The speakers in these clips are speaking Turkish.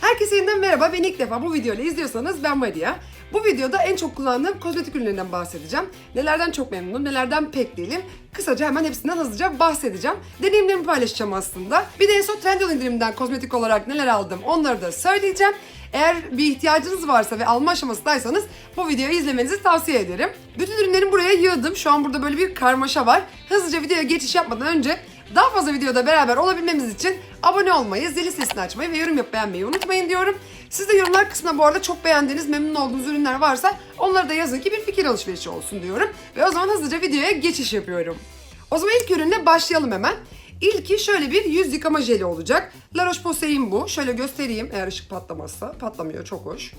Herkese yeniden merhaba. Beni ilk defa bu videoyla izliyorsanız ben Maria. Bu videoda en çok kullandığım kozmetik ürünlerinden bahsedeceğim. Nelerden çok memnunum, nelerden pek değilim. Kısaca hemen hepsinden hızlıca bahsedeceğim. Deneyimlerimi paylaşacağım aslında. Bir de en son Trendyol indirimden kozmetik olarak neler aldım onları da söyleyeceğim. Eğer bir ihtiyacınız varsa ve alma aşamasındaysanız bu videoyu izlemenizi tavsiye ederim. Bütün ürünlerimi buraya yığdım. Şu an burada böyle bir karmaşa var. Hızlıca videoya geçiş yapmadan önce daha fazla videoda beraber olabilmemiz için abone olmayı, zili sesini açmayı ve yorum yapıp beğenmeyi unutmayın diyorum. Siz de yorumlar kısmına bu arada çok beğendiğiniz, memnun olduğunuz ürünler varsa onları da yazın ki bir fikir alışverişi olsun diyorum. Ve o zaman hızlıca videoya geçiş yapıyorum. O zaman ilk ürünle başlayalım hemen. İlki şöyle bir yüz yıkama jeli olacak. La Roche-Posay'in bu. Şöyle göstereyim eğer ışık patlamazsa. Patlamıyor çok hoş.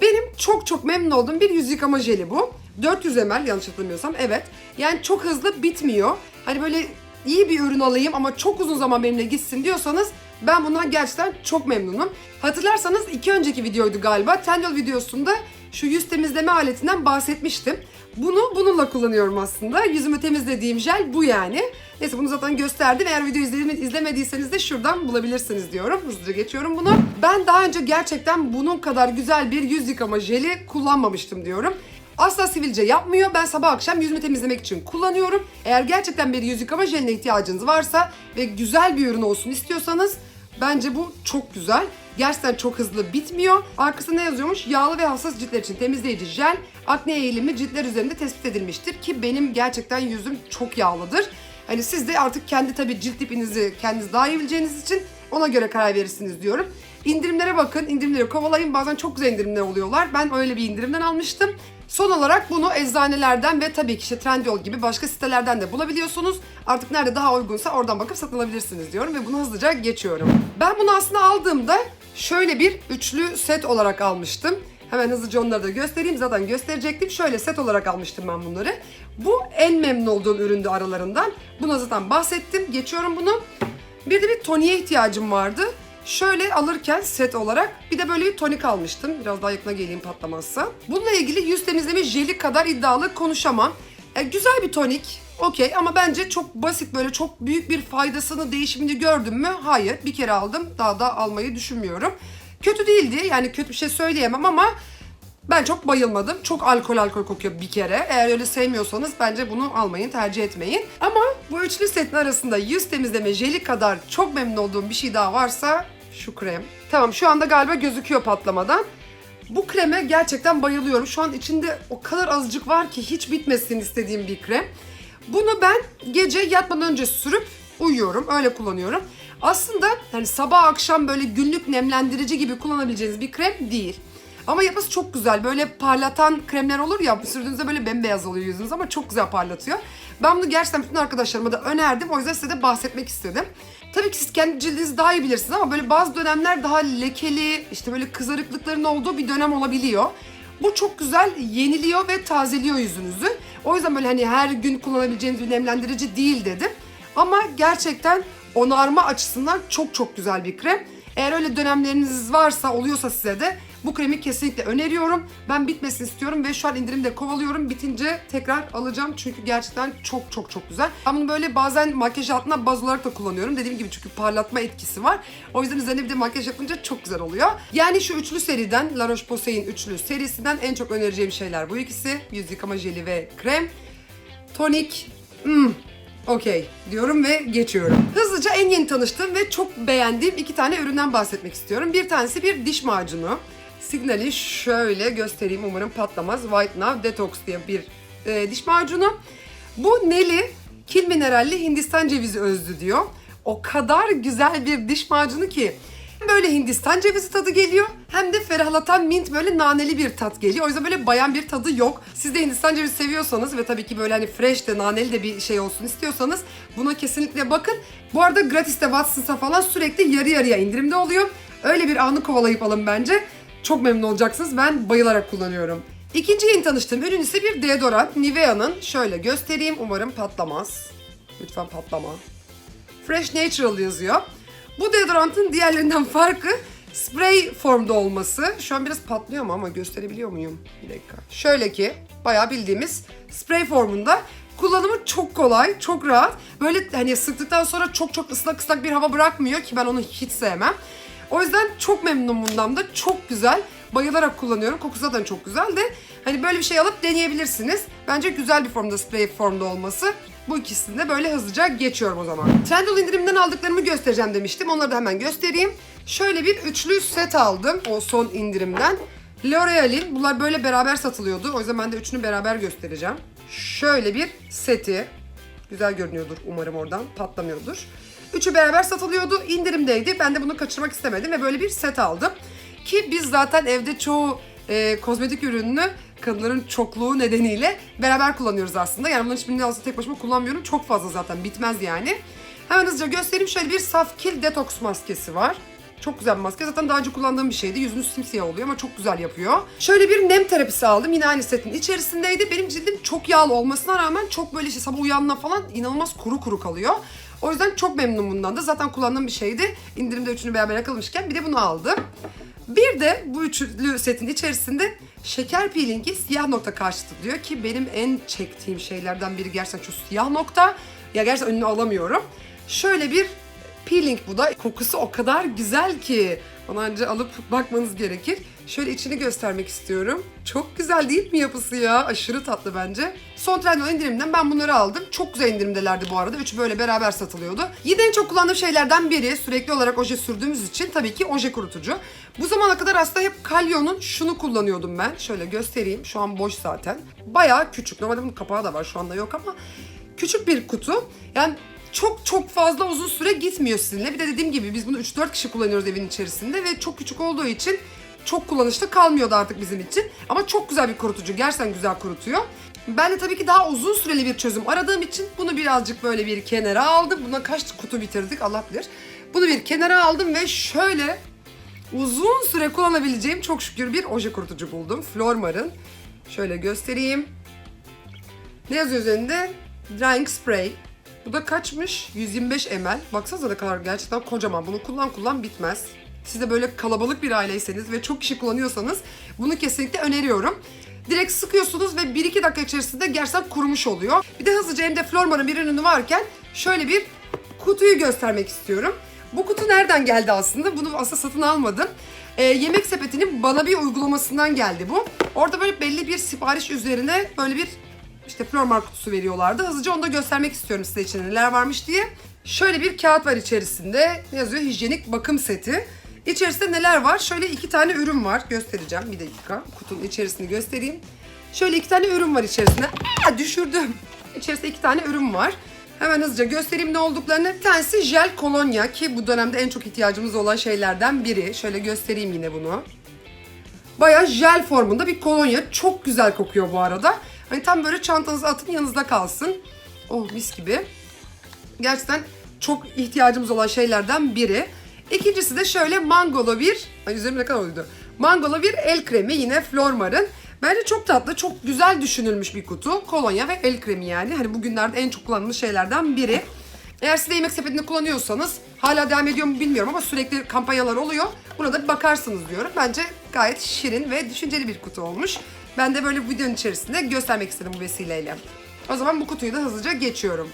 Benim çok çok memnun olduğum bir yüz yıkama jeli bu. 400 ml yanlış hatırlamıyorsam evet. Yani çok hızlı bitmiyor. Hani böyle iyi bir ürün alayım ama çok uzun zaman benimle gitsin diyorsanız ben bundan gerçekten çok memnunum. Hatırlarsanız iki önceki videoydu galiba. Tendyol videosunda şu yüz temizleme aletinden bahsetmiştim. Bunu bununla kullanıyorum aslında. Yüzümü temizlediğim jel bu yani. Neyse bunu zaten gösterdim. Eğer izleme- izlemediyseniz de şuradan bulabilirsiniz diyorum. Hızlıca geçiyorum bunu. Ben daha önce gerçekten bunun kadar güzel bir yüz yıkama jeli kullanmamıştım diyorum. Asla sivilce yapmıyor. Ben sabah akşam yüzümü temizlemek için kullanıyorum. Eğer gerçekten bir yüz yıkama jeline ihtiyacınız varsa ve güzel bir ürün olsun istiyorsanız bence bu çok güzel. Gerçekten çok hızlı bitmiyor. Arkasında ne yazıyormuş? Yağlı ve hassas ciltler için temizleyici jel, akne eğilimi ciltler üzerinde tespit edilmiştir ki benim gerçekten yüzüm çok yağlıdır. Hani siz de artık kendi tabii cilt tipinizi kendiniz daha iyi bileceğiniz için ona göre karar verirsiniz diyorum. İndirimlere bakın, indirimleri kovalayın. Bazen çok güzel indirimler oluyorlar. Ben öyle bir indirimden almıştım. Son olarak bunu eczanelerden ve tabii ki işte Trendyol gibi başka sitelerden de bulabiliyorsunuz. Artık nerede daha uygunsa oradan bakıp satın alabilirsiniz diyorum ve bunu hızlıca geçiyorum. Ben bunu aslında aldığımda şöyle bir üçlü set olarak almıştım. Hemen hızlıca onları da göstereyim. Zaten gösterecektim. Şöyle set olarak almıştım ben bunları. Bu en memnun olduğum üründü aralarından. Buna zaten bahsettim. Geçiyorum bunu. Bir de bir toniğe ihtiyacım vardı. Şöyle alırken set olarak bir de böyle bir tonik almıştım. Biraz daha yakına geleyim patlamazsa. Bununla ilgili yüz temizleme jeli kadar iddialı konuşamam. E, güzel bir tonik. Okey ama bence çok basit böyle çok büyük bir faydasını değişimini gördüm mü? Hayır. Bir kere aldım. Daha da almayı düşünmüyorum. Kötü değildi. Yani kötü bir şey söyleyemem ama ben çok bayılmadım. Çok alkol alkol kokuyor bir kere. Eğer öyle sevmiyorsanız bence bunu almayın, tercih etmeyin. Ama bu üçlü setin arasında yüz temizleme jeli kadar çok memnun olduğum bir şey daha varsa şu krem. Tamam şu anda galiba gözüküyor patlamadan. Bu kreme gerçekten bayılıyorum. Şu an içinde o kadar azıcık var ki hiç bitmesin istediğim bir krem. Bunu ben gece yatmadan önce sürüp uyuyorum. Öyle kullanıyorum. Aslında hani sabah akşam böyle günlük nemlendirici gibi kullanabileceğiniz bir krem değil. Ama yapısı çok güzel. Böyle parlatan kremler olur ya sürdüğünüzde böyle bembeyaz oluyor yüzünüz ama çok güzel parlatıyor. Ben bunu gerçekten bütün arkadaşlarıma da önerdim. O yüzden size de bahsetmek istedim. Tabii ki siz kendi cildinizi daha iyi bilirsiniz ama böyle bazı dönemler daha lekeli, işte böyle kızarıklıkların olduğu bir dönem olabiliyor. Bu çok güzel yeniliyor ve tazeliyor yüzünüzü. O yüzden böyle hani her gün kullanabileceğiniz bir nemlendirici değil dedim. Ama gerçekten onarma açısından çok çok güzel bir krem. Eğer öyle dönemleriniz varsa, oluyorsa size de bu kremi kesinlikle öneriyorum. Ben bitmesini istiyorum ve şu an indirimde kovalıyorum. Bitince tekrar alacağım çünkü gerçekten çok çok çok güzel. Ben bunu böyle bazen makyaj altına baz olarak da kullanıyorum. Dediğim gibi çünkü parlatma etkisi var. O yüzden üzerine bir de makyaj yapınca çok güzel oluyor. Yani şu üçlü seriden, La Roche-Posay'in üçlü serisinden en çok önereceğim şeyler bu ikisi. Yüz yıkama jeli ve krem. Tonik, hmm, Okey diyorum ve geçiyorum. Hızlıca en yeni tanıştığım ve çok beğendiğim iki tane üründen bahsetmek istiyorum. Bir tanesi bir diş macunu. Signal'i şöyle göstereyim umarım patlamaz. White Now Detox diye bir e, diş macunu. Bu Neli kil mineralli Hindistan cevizi özlü diyor. O kadar güzel bir diş macunu ki böyle Hindistan cevizi tadı geliyor hem de ferahlatan mint böyle naneli bir tat geliyor. O yüzden böyle bayan bir tadı yok. Siz de Hindistan cevizi seviyorsanız ve tabii ki böyle hani fresh de naneli de bir şey olsun istiyorsanız buna kesinlikle bakın. Bu arada gratis'te Watson's'a falan sürekli yarı yarıya indirimde oluyor. Öyle bir anı kovalayıp alın bence. Çok memnun olacaksınız. Ben bayılarak kullanıyorum. İkinci yeni tanıştığım ürün ise bir deodorant. Nivea'nın şöyle göstereyim. Umarım patlamaz. Lütfen patlama. Fresh Natural yazıyor. Bu deodorantın diğerlerinden farkı spray formda olması. Şu an biraz patlıyor mu ama gösterebiliyor muyum? Bir dakika. Şöyle ki bayağı bildiğimiz spray formunda. Kullanımı çok kolay, çok rahat. Böyle hani sıktıktan sonra çok çok ıslak ıslak bir hava bırakmıyor ki ben onu hiç sevmem. O yüzden çok memnunum bundan da. Çok güzel. Bayılarak kullanıyorum. Kokusu zaten çok güzel de. Hani böyle bir şey alıp deneyebilirsiniz. Bence güzel bir formda, spray formda olması. Bu ikisini de böyle hızlıca geçiyorum o zaman. Trendyol indirimden aldıklarımı göstereceğim demiştim. Onları da hemen göstereyim. Şöyle bir üçlü set aldım o son indirimden. L'Oreal'in bunlar böyle beraber satılıyordu. O yüzden ben de üçünü beraber göstereceğim. Şöyle bir seti. Güzel görünüyordur umarım oradan. Patlamıyordur. Üçü beraber satılıyordu. indirimdeydi. Ben de bunu kaçırmak istemedim ve böyle bir set aldım. Ki biz zaten evde çoğu e, kozmetik ürününü kadınların çokluğu nedeniyle beraber kullanıyoruz aslında. Yani bunların hiçbirini aslında tek başıma kullanmıyorum. Çok fazla zaten bitmez yani. Hemen hızlıca göstereyim. Şöyle bir Saf Kill Detox maskesi var. Çok güzel bir maske. Zaten daha önce kullandığım bir şeydi. Yüzünüz simsiyah oluyor ama çok güzel yapıyor. Şöyle bir nem terapisi aldım. Yine aynı setin içerisindeydi. Benim cildim çok yağlı olmasına rağmen çok böyle işte sabah uyanına falan inanılmaz kuru kuru kalıyor. O yüzden çok memnunum bundan da. Zaten kullandığım bir şeydi. İndirimde üçünü beraber yakalamışken bir de bunu aldım. Bir de bu üçlü setin içerisinde şeker peelingi siyah nokta karşıtı diyor ki benim en çektiğim şeylerden biri gerçekten şu siyah nokta. Ya gerçekten önünü alamıyorum. Şöyle bir peeling bu da. Kokusu o kadar güzel ki. Onu önce alıp bakmanız gerekir. Şöyle içini göstermek istiyorum. Çok güzel değil mi yapısı ya? Aşırı tatlı bence. Son Trendyol indirimden ben bunları aldım. Çok güzel indirimdelerdi bu arada. Üçü böyle beraber satılıyordu. Yine en çok kullandığım şeylerden biri sürekli olarak oje sürdüğümüz için tabii ki oje kurutucu. Bu zamana kadar aslında hep Kalyon'un şunu kullanıyordum ben. Şöyle göstereyim. Şu an boş zaten. Bayağı küçük. Normalde bunun kapağı da var. Şu anda yok ama küçük bir kutu. Yani çok çok fazla uzun süre gitmiyor sizinle. Bir de dediğim gibi biz bunu 3-4 kişi kullanıyoruz evin içerisinde ve çok küçük olduğu için çok kullanışlı kalmıyordu artık bizim için. Ama çok güzel bir kurutucu. Gerçekten güzel kurutuyor. Ben de tabii ki daha uzun süreli bir çözüm aradığım için bunu birazcık böyle bir kenara aldım. Buna kaç kutu bitirdik Allah bilir. Bunu bir kenara aldım ve şöyle uzun süre kullanabileceğim çok şükür bir oje kurutucu buldum. Flormar'ın. Şöyle göstereyim. Ne yazıyor üzerinde? Drying Spray. Bu da kaçmış? 125 ml. Baksanıza ne kadar gerçekten kocaman. Bunu kullan kullan bitmez. Siz de böyle kalabalık bir aileyseniz ve çok kişi kullanıyorsanız bunu kesinlikle öneriyorum. Direkt sıkıyorsunuz ve 1-2 dakika içerisinde gerçekten kurumuş oluyor. Bir de hızlıca elimde Flormar'ın bir ürünü varken şöyle bir kutuyu göstermek istiyorum. Bu kutu nereden geldi aslında? Bunu aslında satın almadım. Ee, yemek sepetinin bana bir uygulamasından geldi bu. Orada böyle belli bir sipariş üzerine böyle bir işte Flormar kutusu veriyorlardı. Hızlıca onu da göstermek istiyorum size içinde neler varmış diye. Şöyle bir kağıt var içerisinde. Ne yazıyor? Hijyenik bakım seti. İçerisinde neler var? Şöyle iki tane ürün var. Göstereceğim bir dakika. Kutunun içerisini göstereyim. Şöyle iki tane ürün var içerisinde. Aa, düşürdüm. İçerisinde iki tane ürün var. Hemen hızlıca göstereyim ne olduklarını. Bir tanesi jel kolonya ki bu dönemde en çok ihtiyacımız olan şeylerden biri. Şöyle göstereyim yine bunu. Bayağı jel formunda bir kolonya. Çok güzel kokuyor bu arada. Hani tam böyle çantanıza atın yanınızda kalsın. Oh mis gibi. Gerçekten çok ihtiyacımız olan şeylerden biri. İkincisi de şöyle mangolo bir, ay üzerim ne kadar oydu. Mangolo bir el kremi yine Flormar'ın. Bence çok tatlı, çok güzel düşünülmüş bir kutu. Kolonya ve el kremi yani. Hani bugünlerde en çok kullanılan şeylerden biri. Eğer siz de yemek sepetini kullanıyorsanız hala devam ediyor mu bilmiyorum ama sürekli kampanyalar oluyor. Buna da bakarsınız diyorum. Bence gayet şirin ve düşünceli bir kutu olmuş. Ben de böyle videonun içerisinde göstermek istedim bu vesileyle. O zaman bu kutuyu da hızlıca geçiyorum.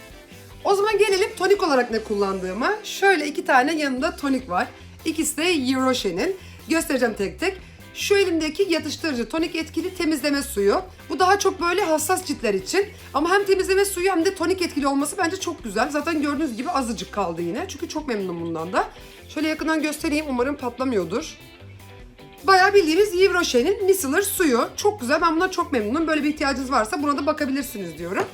O zaman gelelim tonik olarak ne kullandığıma. Şöyle iki tane yanında tonik var. İkisi de Euroshen'in. Göstereceğim tek tek. Şu elimdeki yatıştırıcı tonik etkili temizleme suyu. Bu daha çok böyle hassas ciltler için. Ama hem temizleme suyu hem de tonik etkili olması bence çok güzel. Zaten gördüğünüz gibi azıcık kaldı yine. Çünkü çok memnunum bundan da. Şöyle yakından göstereyim. Umarım patlamıyordur. Bayağı bildiğimiz Yves Rocher'in micellar suyu. Çok güzel. Ben buna çok memnunum. Böyle bir ihtiyacınız varsa buna da bakabilirsiniz diyorum.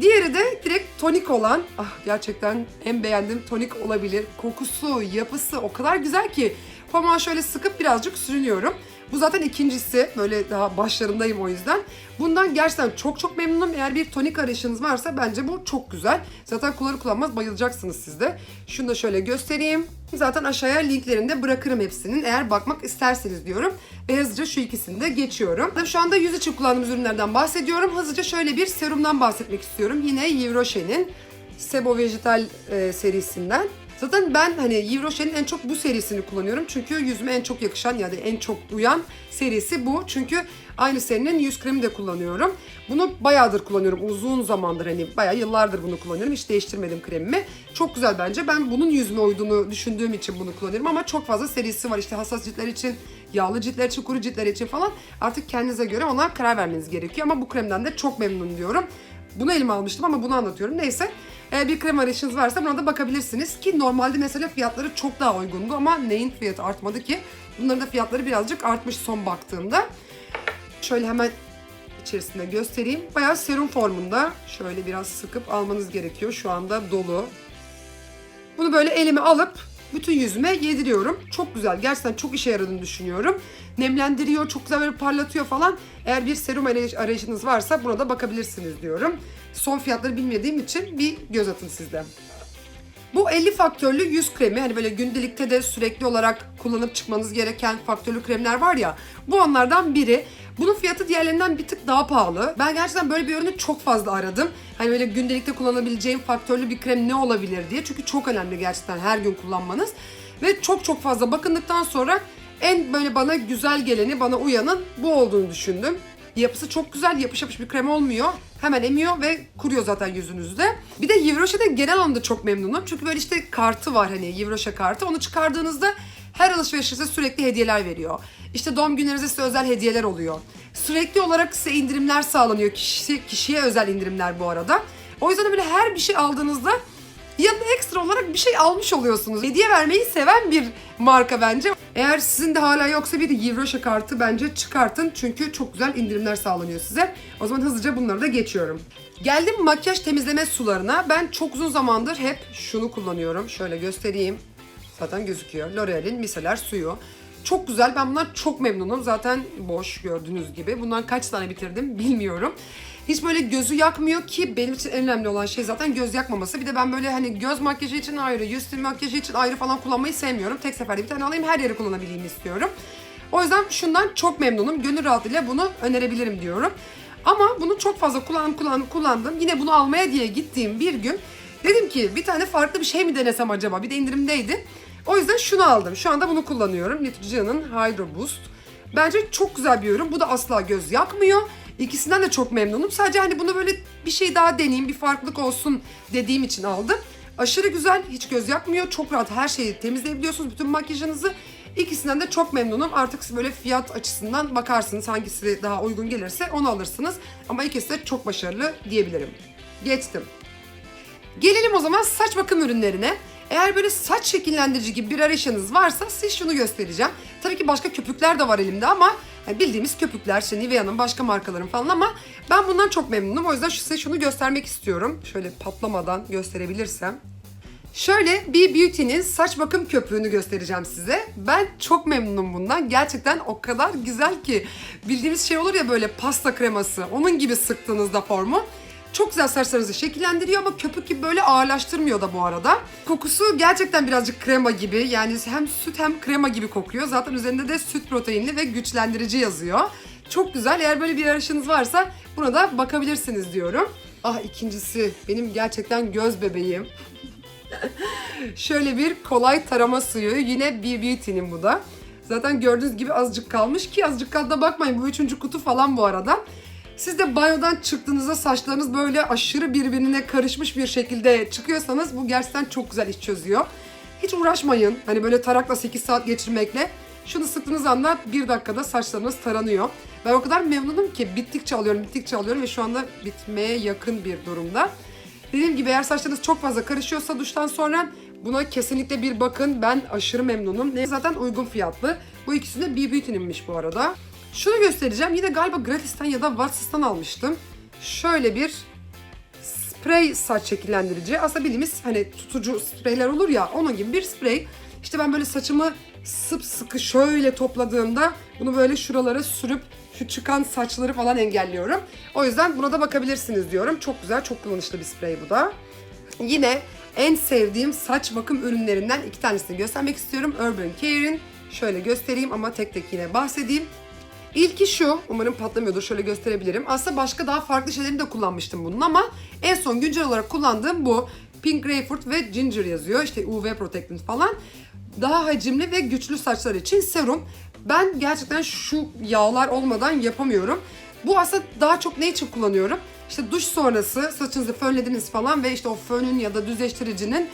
Diğeri de direkt tonik olan, ah gerçekten en beğendiğim tonik olabilir. Kokusu, yapısı o kadar güzel ki pamuğa şöyle sıkıp birazcık sürünüyorum. Bu zaten ikincisi. Böyle daha başlarındayım o yüzden. Bundan gerçekten çok çok memnunum. Eğer bir tonik arayışınız varsa bence bu çok güzel. Zaten kullanır kullanmaz bayılacaksınız siz de. Şunu da şöyle göstereyim. Zaten aşağıya linklerini de bırakırım hepsinin. Eğer bakmak isterseniz diyorum. Ve hızlıca şu ikisini de geçiyorum. Şu anda yüz için kullandığımız ürünlerden bahsediyorum. Hızlıca şöyle bir serumdan bahsetmek istiyorum. Yine Yves Rocher'in Sebo Vegetal e, serisinden. Zaten ben hani Yves Rocher'in en çok bu serisini kullanıyorum. Çünkü yüzüme en çok yakışan ya da en çok uyan serisi bu. Çünkü aynı serinin yüz kremi de kullanıyorum. Bunu bayağıdır kullanıyorum. Uzun zamandır hani bayağı yıllardır bunu kullanıyorum. Hiç değiştirmedim kremimi. Çok güzel bence. Ben bunun yüzüme uyduğunu düşündüğüm için bunu kullanıyorum ama çok fazla serisi var. İşte hassas ciltler için, yağlı ciltler için, kuru ciltler için falan. Artık kendinize göre ona karar vermeniz gerekiyor ama bu kremden de çok memnun diyorum. Bunu elime almıştım ama bunu anlatıyorum. Neyse. Eğer bir krem arayışınız varsa buna da bakabilirsiniz. Ki normalde mesela fiyatları çok daha uygundu ama neyin fiyatı artmadı ki? Bunların da fiyatları birazcık artmış son baktığımda. Şöyle hemen içerisinde göstereyim. Bayağı serum formunda. Şöyle biraz sıkıp almanız gerekiyor. Şu anda dolu. Bunu böyle elime alıp bütün yüzüme yediriyorum. Çok güzel. Gerçekten çok işe yaradığını düşünüyorum. Nemlendiriyor, çok güzel böyle parlatıyor falan. Eğer bir serum arayış- arayışınız varsa buna da bakabilirsiniz diyorum. Son fiyatları bilmediğim için bir göz atın sizden. Bu 50 faktörlü yüz kremi hani böyle gündelikte de sürekli olarak kullanıp çıkmanız gereken faktörlü kremler var ya bu onlardan biri. Bunun fiyatı diğerlerinden bir tık daha pahalı. Ben gerçekten böyle bir ürünü çok fazla aradım. Hani böyle gündelikte kullanabileceğim faktörlü bir krem ne olabilir diye. Çünkü çok önemli gerçekten her gün kullanmanız. Ve çok çok fazla bakındıktan sonra en böyle bana güzel geleni, bana uyanın bu olduğunu düşündüm. Yapısı çok güzel, yapış yapış bir krem olmuyor. Hemen emiyor ve kuruyor zaten yüzünüzde. Bir de Rocher'den genel anlamda çok memnunum. Çünkü böyle işte kartı var hani Rocher kartı. Onu çıkardığınızda her alışverişinize sürekli hediyeler veriyor. İşte doğum günlerinize size özel hediyeler oluyor. Sürekli olarak size indirimler sağlanıyor. Kişi, kişiye özel indirimler bu arada. O yüzden de böyle her bir şey aldığınızda yanına ekstra olarak bir şey almış oluyorsunuz. Hediye vermeyi seven bir marka bence. Eğer sizin de hala yoksa bir Yves Rocher kartı bence çıkartın. Çünkü çok güzel indirimler sağlanıyor size. O zaman hızlıca bunları da geçiyorum. Geldim makyaj temizleme sularına. Ben çok uzun zamandır hep şunu kullanıyorum. Şöyle göstereyim. Zaten gözüküyor. L'Oreal'in miseler suyu. Çok güzel. Ben bundan çok memnunum. Zaten boş gördüğünüz gibi. Bundan kaç tane bitirdim bilmiyorum. Hiç böyle gözü yakmıyor ki benim için en önemli olan şey zaten göz yakmaması. Bir de ben böyle hani göz makyajı için ayrı, yüz timi makyajı için ayrı falan kullanmayı sevmiyorum. Tek seferde bir tane alayım her yere kullanabileyim istiyorum. O yüzden şundan çok memnunum. Gönül rahatlığıyla bunu önerebilirim diyorum. Ama bunu çok fazla kullandım kullandım kullandım. Yine bunu almaya diye gittiğim bir gün dedim ki bir tane farklı bir şey mi denesem acaba? Bir de indirimdeydi. O yüzden şunu aldım. Şu anda bunu kullanıyorum. Neutrogena'nın Hydro Boost. Bence çok güzel bir ürün. Bu da asla göz yakmıyor. İkisinden de çok memnunum. Sadece hani bunu böyle bir şey daha deneyeyim, bir farklılık olsun dediğim için aldım. Aşırı güzel, hiç göz yakmıyor. Çok rahat her şeyi temizleyebiliyorsunuz, bütün makyajınızı. İkisinden de çok memnunum. Artık böyle fiyat açısından bakarsınız hangisi daha uygun gelirse onu alırsınız. Ama ikisi de çok başarılı diyebilirim. Geçtim. Gelelim o zaman saç bakım ürünlerine. Eğer böyle saç şekillendirici gibi bir arayışınız varsa size şunu göstereceğim. Tabii ki başka köpükler de var elimde ama yani bildiğimiz köpükler, işte Nivea'nın başka markaların falan ama ben bundan çok memnunum. O yüzden size şunu göstermek istiyorum. Şöyle patlamadan gösterebilirsem. Şöyle bir Beauty'nin saç bakım köpüğünü göstereceğim size. Ben çok memnunum bundan. Gerçekten o kadar güzel ki. Bildiğimiz şey olur ya böyle pasta kreması. Onun gibi sıktığınızda formu. Çok güzel saçlarınızı şekillendiriyor ama köpük gibi böyle ağırlaştırmıyor da bu arada. Kokusu gerçekten birazcık krema gibi. Yani hem süt hem krema gibi kokuyor. Zaten üzerinde de süt proteinli ve güçlendirici yazıyor. Çok güzel. Eğer böyle bir arayışınız varsa buna da bakabilirsiniz diyorum. Ah ikincisi benim gerçekten göz bebeğim. Şöyle bir kolay tarama suyu. Yine B Beauty'nin bu da. Zaten gördüğünüz gibi azıcık kalmış ki azıcık kaldı bakmayın bu üçüncü kutu falan bu arada. Siz de banyodan çıktığınızda saçlarınız böyle aşırı birbirine karışmış bir şekilde çıkıyorsanız bu gerçekten çok güzel iş çözüyor. Hiç uğraşmayın hani böyle tarakla 8 saat geçirmekle. Şunu sıktığınız anda bir dakikada saçlarınız taranıyor. Ben o kadar memnunum ki bittikçe alıyorum, bittikçe alıyorum ve şu anda bitmeye yakın bir durumda. Dediğim gibi eğer saçlarınız çok fazla karışıyorsa duştan sonra buna kesinlikle bir bakın. Ben aşırı memnunum. Zaten uygun fiyatlı. Bu ikisi de B Beauty'ninmiş bu arada. Şunu göstereceğim. Yine galiba Gratis'ten ya da Watsons'tan almıştım. Şöyle bir sprey saç şekillendirici. Aslında bildiğimiz hani tutucu spreyler olur ya onun gibi bir sprey. İşte ben böyle saçımı sıkı şöyle topladığımda bunu böyle şuralara sürüp şu çıkan saçları falan engelliyorum. O yüzden buna da bakabilirsiniz diyorum. Çok güzel, çok kullanışlı bir sprey bu da. Yine en sevdiğim saç bakım ürünlerinden iki tanesini göstermek istiyorum. Urban Care'in. Şöyle göstereyim ama tek tek yine bahsedeyim. İlki şu, umarım patlamıyordur şöyle gösterebilirim. Aslında başka daha farklı şeylerini de kullanmıştım bunun ama en son güncel olarak kullandığım bu. Pink Grapefruit ve Ginger yazıyor. İşte UV Protectant falan. Daha hacimli ve güçlü saçlar için serum. Ben gerçekten şu yağlar olmadan yapamıyorum. Bu aslında daha çok ne için kullanıyorum? İşte duş sonrası saçınızı fönlediniz falan ve işte o fönün ya da düzleştiricinin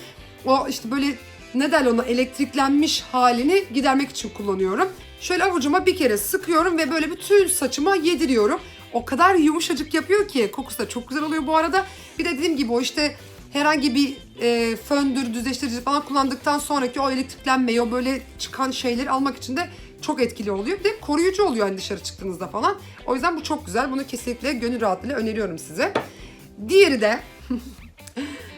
o işte böyle ne derler ona elektriklenmiş halini gidermek için kullanıyorum. Şöyle avucuma bir kere sıkıyorum ve böyle bütün saçıma yediriyorum. O kadar yumuşacık yapıyor ki kokusu da çok güzel oluyor bu arada. Bir de dediğim gibi o işte herhangi bir e, föndür, düzleştirici falan kullandıktan sonraki o elektriklenmeyi, o böyle çıkan şeyleri almak için de çok etkili oluyor. Bir de koruyucu oluyor hani dışarı çıktığınızda falan. O yüzden bu çok güzel. Bunu kesinlikle gönül rahatlığıyla öneriyorum size. Diğeri de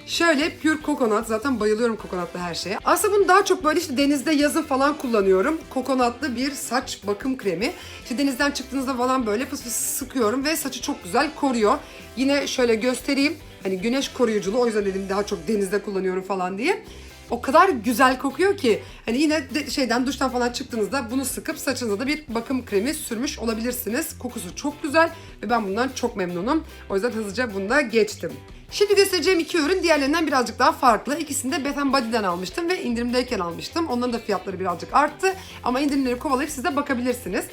Şöyle Pure Coconut. Zaten bayılıyorum kokonatlı her şeye. Aslında bunu daha çok böyle işte denizde yazın falan kullanıyorum. Kokonatlı bir saç bakım kremi. İşte denizden çıktığınızda falan böyle fıs fıs sıkıyorum ve saçı çok güzel koruyor. Yine şöyle göstereyim. Hani güneş koruyuculu o yüzden dedim daha çok denizde kullanıyorum falan diye. O kadar güzel kokuyor ki hani yine de şeyden duştan falan çıktığınızda bunu sıkıp saçınıza da bir bakım kremi sürmüş olabilirsiniz. Kokusu çok güzel ve ben bundan çok memnunum. O yüzden hızlıca bunu da geçtim. Şimdi göstereceğim iki ürün diğerlerinden birazcık daha farklı. İkisini de Bath Body'den almıştım ve indirimdeyken almıştım. Onların da fiyatları birazcık arttı ama indirimleri kovalayıp siz de bakabilirsiniz.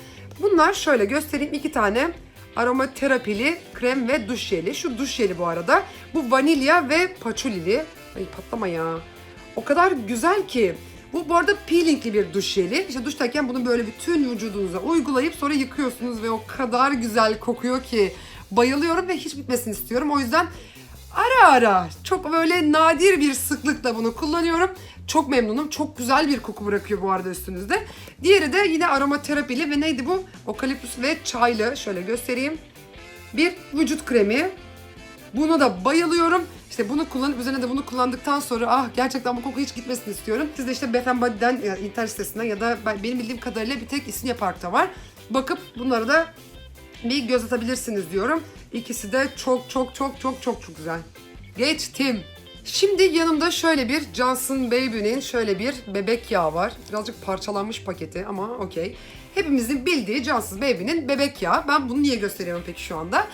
Bunlar şöyle göstereyim iki tane aromaterapili krem ve duş jeli. Şu duş jeli bu arada. Bu vanilya ve paçulili. Ay patlama ya. O kadar güzel ki. Bu bu arada peelingli bir duş jeli. İşte duştayken bunu böyle bütün vücudunuza uygulayıp sonra yıkıyorsunuz ve o kadar güzel kokuyor ki. Bayılıyorum ve hiç bitmesini istiyorum. O yüzden ara ara çok böyle nadir bir sıklıkla bunu kullanıyorum. Çok memnunum. Çok güzel bir koku bırakıyor bu arada üstünüzde. Diğeri de yine aromaterapili ve neydi bu? Okaliptüs ve çaylı. Şöyle göstereyim. Bir vücut kremi. Buna da bayılıyorum. İşte bunu kullanıp üzerine de bunu kullandıktan sonra ah gerçekten bu koku hiç gitmesini istiyorum. Siz de işte Bath Body'den internet sitesinden ya da ben- benim bildiğim kadarıyla bir tek İstinye Park'ta var. Bakıp bunları da bir göz atabilirsiniz diyorum. İkisi de çok çok çok çok çok çok güzel. Geçtim. Şimdi yanımda şöyle bir Johnson Baby'nin şöyle bir bebek yağı var. Birazcık parçalanmış paketi ama okey. Hepimizin bildiği Johnson Baby'nin bebek yağı. Ben bunu niye gösteriyorum peki şu anda?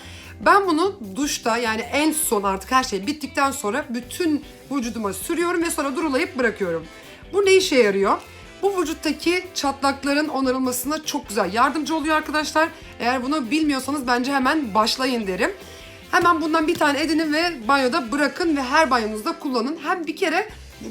Ben bunu duşta yani en son artık her şey bittikten sonra bütün vücuduma sürüyorum ve sonra durulayıp bırakıyorum. Bu ne işe yarıyor? Bu vücuttaki çatlakların onarılmasına çok güzel yardımcı oluyor arkadaşlar. Eğer bunu bilmiyorsanız bence hemen başlayın derim. Hemen bundan bir tane edinin ve banyoda bırakın ve her banyonuzda kullanın. Hem bir kere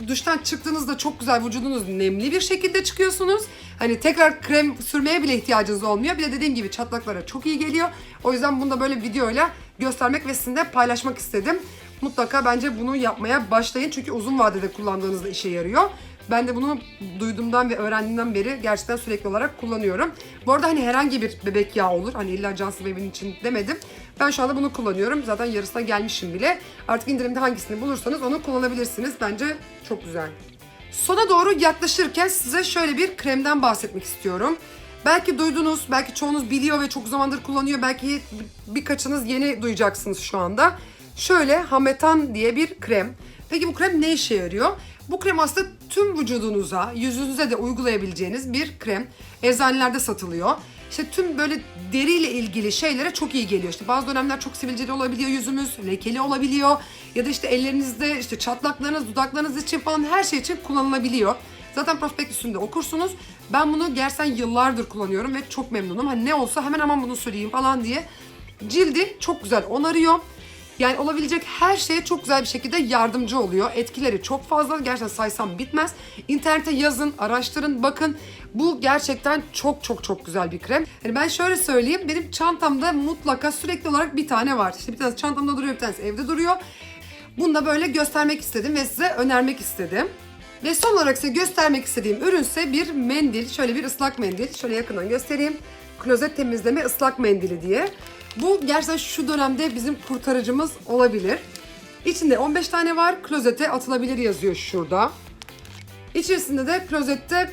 duştan çıktığınızda çok güzel vücudunuz nemli bir şekilde çıkıyorsunuz. Hani tekrar krem sürmeye bile ihtiyacınız olmuyor. Bir de dediğim gibi çatlaklara çok iyi geliyor. O yüzden bunu da böyle videoyla göstermek ve sizinle paylaşmak istedim. Mutlaka bence bunu yapmaya başlayın. Çünkü uzun vadede kullandığınızda işe yarıyor. Ben de bunu duyduğumdan ve öğrendiğimden beri gerçekten sürekli olarak kullanıyorum. Bu arada hani herhangi bir bebek yağı olur. Hani illa Johnson Baby'nin için demedim. Ben şu anda bunu kullanıyorum. Zaten yarısına gelmişim bile. Artık indirimde hangisini bulursanız onu kullanabilirsiniz. Bence çok güzel. Sona doğru yaklaşırken size şöyle bir kremden bahsetmek istiyorum. Belki duydunuz, belki çoğunuz biliyor ve çok zamandır kullanıyor. Belki birkaçınız yeni duyacaksınız şu anda. Şöyle Hametan diye bir krem. Peki bu krem ne işe yarıyor? Bu krem aslında tüm vücudunuza, yüzünüze de uygulayabileceğiniz bir krem. Eczanelerde satılıyor. İşte tüm böyle deriyle ilgili şeylere çok iyi geliyor. İşte bazı dönemler çok sivilceli olabiliyor yüzümüz, lekeli olabiliyor. Ya da işte ellerinizde işte çatlaklarınız, dudaklarınız için falan her şey için kullanılabiliyor. Zaten prospektüsünde okursunuz. Ben bunu gerçekten yıllardır kullanıyorum ve çok memnunum. Hani ne olsa hemen hemen bunu süreyim falan diye. Cildi çok güzel onarıyor. Yani olabilecek her şeye çok güzel bir şekilde yardımcı oluyor. Etkileri çok fazla. Gerçekten saysam bitmez. İnternete yazın, araştırın, bakın. Bu gerçekten çok çok çok güzel bir krem. Yani ben şöyle söyleyeyim. Benim çantamda mutlaka sürekli olarak bir tane var. İşte bir tanesi çantamda duruyor, bir tanesi evde duruyor. Bunu da böyle göstermek istedim ve size önermek istedim. Ve son olarak size göstermek istediğim ürünse bir mendil. Şöyle bir ıslak mendil. Şöyle yakından göstereyim. Klozet temizleme ıslak mendili diye. Bu gerçekten şu dönemde bizim kurtarıcımız olabilir. İçinde 15 tane var. Klozete atılabilir yazıyor şurada. İçerisinde de klozette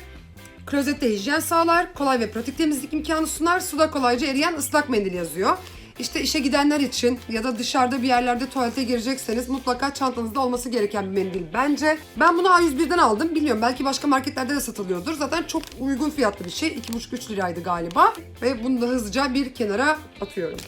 klozette hijyen sağlar, kolay ve pratik temizlik imkanı sunar, suda kolayca eriyen ıslak mendil yazıyor. İşte işe gidenler için ya da dışarıda bir yerlerde tuvalete girecekseniz mutlaka çantanızda olması gereken bir mendil bence. Ben bunu A101'den aldım. Bilmiyorum belki başka marketlerde de satılıyordur. Zaten çok uygun fiyatlı bir şey. 2,5-3 liraydı galiba. Ve bunu da hızlıca bir kenara atıyorum.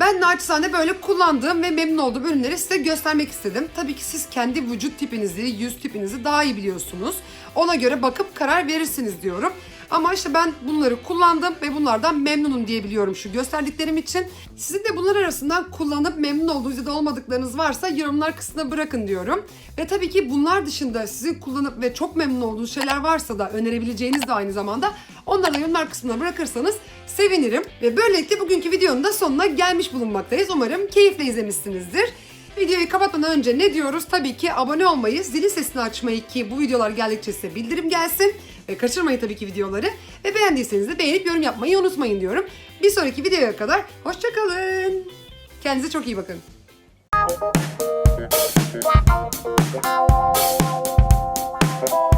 Ben naçizane böyle kullandığım ve memnun olduğum ürünleri size göstermek istedim. Tabii ki siz kendi vücut tipinizi, yüz tipinizi daha iyi biliyorsunuz. Ona göre bakıp karar verirsiniz diyorum. Ama işte ben bunları kullandım ve bunlardan memnunum diyebiliyorum şu gösterdiklerim için. Sizin de bunlar arasından kullanıp memnun olduğunuz ya da olmadıklarınız varsa yorumlar kısmına bırakın diyorum. Ve tabii ki bunlar dışında sizin kullanıp ve çok memnun olduğunuz şeyler varsa da önerebileceğiniz de aynı zamanda onları da yorumlar kısmına bırakırsanız sevinirim. Ve böylelikle bugünkü videonun da sonuna gelmiş bulunmaktayız. Umarım keyifle izlemişsinizdir. Videoyu kapatmadan önce ne diyoruz? Tabii ki abone olmayı, zili sesini açmayı ki bu videolar geldikçe size bildirim gelsin. Ve kaçırmayın tabii ki videoları. Ve beğendiyseniz de beğenip yorum yapmayı unutmayın diyorum. Bir sonraki videoya kadar hoşçakalın. Kendinize çok iyi bakın. Wow.